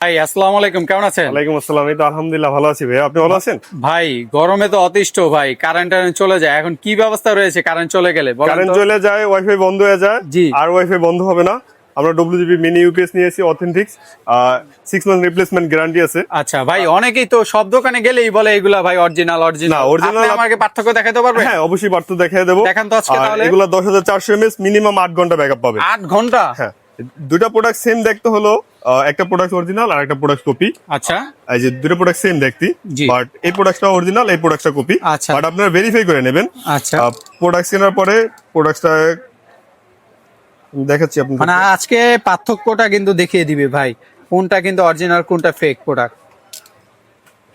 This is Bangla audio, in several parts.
ভাই আসসালামু আলাইকুম কেমন আছেন? ওয়ালাইকুম আসসালাম এই তো আলহামদুলিল্লাহ ভালো আছি ভাই। আপনি ভালো আছেন? ভাই গরমে তো অতিষ্ঠ ভাই কারেন্ট চলে যায়। এখন কি ব্যবস্থা রয়েছে? কারেন্ট চলে গেলে কারেন্ট চলে যায় ওয়াইফাই বন্ধ হয়ে যায় জি। আর ওয়াইফাই বন্ধ হবে না। আমরা ডব্লিউজিবি মিনি ইউপিএস নিয়েছি authentics six month replacement guarantee আছে। আচ্ছা ভাই অনেকেই তো সব দোকানে গেলেই বলে এগুলা ভাই অরিজিনাল অরিজিনাল আপ- আমাকে পার্থক্য দেখাতে পারবেন? হ্যাঁ অবশ্যই বার্তা দেখিয়ে দেবো। দেখান তো আজকে তাহলে। এগুলো দশ হাজার চারশো এমএস মিনিমাম আট ঘণ্টা ব্যাকআপ পাবে। আট ঘণ্টা? হ্যাঁ দুটা প্রোডাক্ট সেম দেখতে হলো একটা প্রোডাক্ট অরিজিনাল আর একটা প্রোডাক্ট কপি আচ্ছা। এই যে দুটো প্রোডাক্ট সেম দেখতি বাট এই প্রোডাক্টটা অরিজিনাল এই প্রোডাক্টটা কপি আচ্ছা। বাট আপনারা ভেরিফাই করে নেবেন। আচ্ছা। প্রোডাক্ট কেনার পরে প্রোডাক্টটা দেখাচ্ছি আপনাদের। মানে আজকে পার্থক্যটা কিন্তু দেখিয়ে দিবে ভাই কোনটা কিন্তু অরিজিনাল কোনটা ফেক প্রোডাক্ট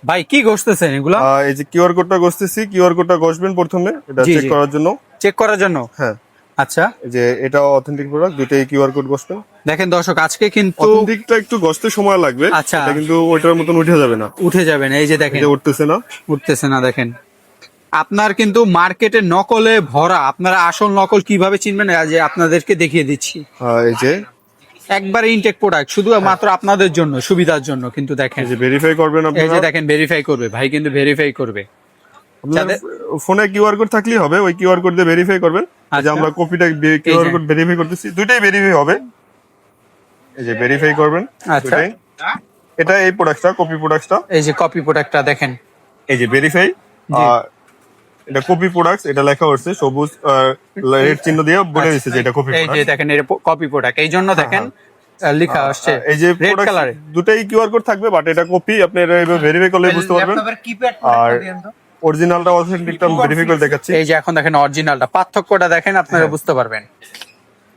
ভাই কি ঘষতেছেন এগুলা? এই যে কিউআর কোডটা ঘষতেছি কিউআর কোডটা ঘষবেন প্রথমে এটা চেক করার জন্য। চেক করার জন্য? হ্যাঁ। আচ্ছা। যে এটা অথেন্টিক প্রোডাক্ট দুটাই কিউআর কোড ঘষবেন দেখেন দর্শক আজকে কিন্তু অথেন্টিকটা একটু ঘষতে সময় লাগবে। আচ্ছা। কিন্তু ওইটার মতন উঠে যাবে না। উঠে যাবেন এই যে দেখেন। উঠতেছে না। উঠতেছে না দেখেন। আপনার কিন্তু মার্কেটে নকলে ভরা আপনারা আসল নকল কীভাবে চিনবেন আজ আপনাদেরকে দেখিয়ে দিচ্ছি। আহ, এই যে। একবার ইনটেক প্রোডাক্ট শুধু মাত্র আপনাদের জন্য সুবিধার জন্য কিন্তু দেখেন। যে ভেরিফাই করবেন এই যে দেখেন ভেরিফাই করবে ভাই কিন্তু ভেরিফাই করবে। আপনার ফোনে কিউআর কোড থাকলেই হবে ওই কিউআর কোড দিয়ে ভেরিফাই করবেন। এই যে আচ্ছা। আমরা কপিটা কিউআর কোড ভেরিফাই করতেছি দুইটাই ভেরিফাই হবে। এই যে ভেরিফাই করবেন আচ্ছা। এটা এই প্রোডাক্টটা কপি প্রোডাক্টটা এই যে কপি প্রোডাক্টটা দেখেন। এই যে ভেরিফাই এটা কপি প্রোডাক্ট এটা লেখা হচ্ছে সবুজ রেড চিহ্ন দিয়ে বলে দিচ্ছে যে এটা কপি এই যে দেখেন এটা কপি প্রোডাক্ট এই জন্য দেখেন আহ, লেখা আসছে এই যে রেড কালারে দুটাই কিউআর কোড থাকবে বাট এটা কপি আপনি এটা ভেরিফাই করলে বুঝতে পারবেন। আর অরিজিনালটা অথেন্টিকটা ভেরিফাই করে দেখাচ্ছি। এই যে এখন দেখেন অরিজিনালটা পার্থক্যটা দেখেন আপনারা হ্যাঁ। বুঝতে পারবেন।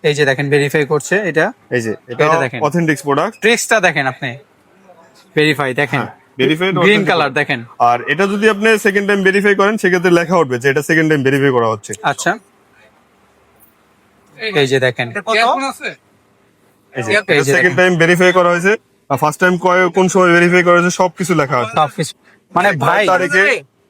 এই যে দেখেন ভেরিফাই করছে এটা। এই যে এটা দেখেন। অথেন্টিক্স প্রোডাক্ট ট্রিক্সটা দেখেন আপনি। ভেরিফাই দেখেন। ভেরিফাইড গ্রিন কালার দেখেন। আর এটা যদি আপনি সেকেন্ড টাইম ভেরিফাই করেন সেক্ষেত্রে লেখা উঠবে যে এটা সেকেন্ড টাইম ভেরিফাই করা হচ্ছে। আচ্ছা। এই যে দেখেন। এই যে সেকেন্ড টাইম ভেরিফাই করা হয়েছে। আর ফার্স্ট টাইম কোন সময় ভেরিফাই করা হয়েছে সবকিছু লেখা আছে। সবকিছু। মানে ভাই তারিখে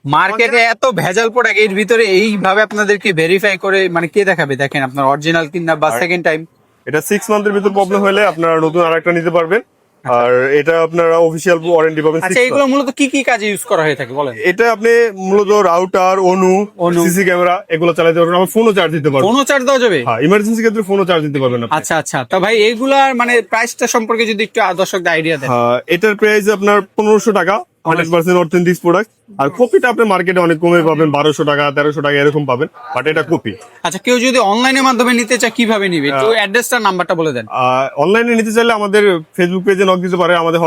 মার্কেটে এত ভেজাল প্রোডাক্টের ভিতরে এইভাবে আপনাদেরকে ভেরিফাই করে মানে কে দেখাবে? দেখেন আপনার অরিজিনাল কিনা বা সেকেন্ড টাইম এটা সিক্স মান্থের ভিতর প্রবলেম হলে আপনারা নতুন আরেকটা নিতে পারবেন। আর এটা আপনারা অফিসিয়াল ওয়ারেন্টি পাবেন আচ্ছা এগুলো মূলত কি কি কাজে ইউজ করা হয়ে থাকে বলেন? এটা আপনি মূলত রাউটার অনু। সিসি ক্যামেরা এগুলো চালাতে পারবেন। আমার ফোনও চার্জ দিতে পারবেন। ফোনও চার্জ দেওয়া যাবে? হ্যাঁ ইমার্জেন্সি ক্ষেত্রে ফোনও চার্জ দিতে পারবেন আপনি। আচ্ছা আচ্ছা। তো ভাই এইগুলার মানে প্রাইসটা সম্পর্কে যদি একটু দর্শকদের আইডিয়া দেন। হ্যাঁ, এটার প্রাইস আপনার পনেরোশো টাকা। হান্ড্রেড পার্সেন্ট অথেন্টিক্স প্রোডাক্ট আর কপিটা আপনি মার্কেটে অনেক কমে পাবেন বারোশো টাকা তেরোশো টাকা এরকম পাবেন। বাট এটা কপি। আচ্ছা কেউ যদি অনলাইনের মাধ্যমে নিতে চায় কীভাবে নিবে? একটু অ্যাড্রেসটা নাম্বারটা বলে দেন। অনলাইনে নিতে চাইলে আমাদের ফেসবুক পেজে নক দিতে পারে আমাদের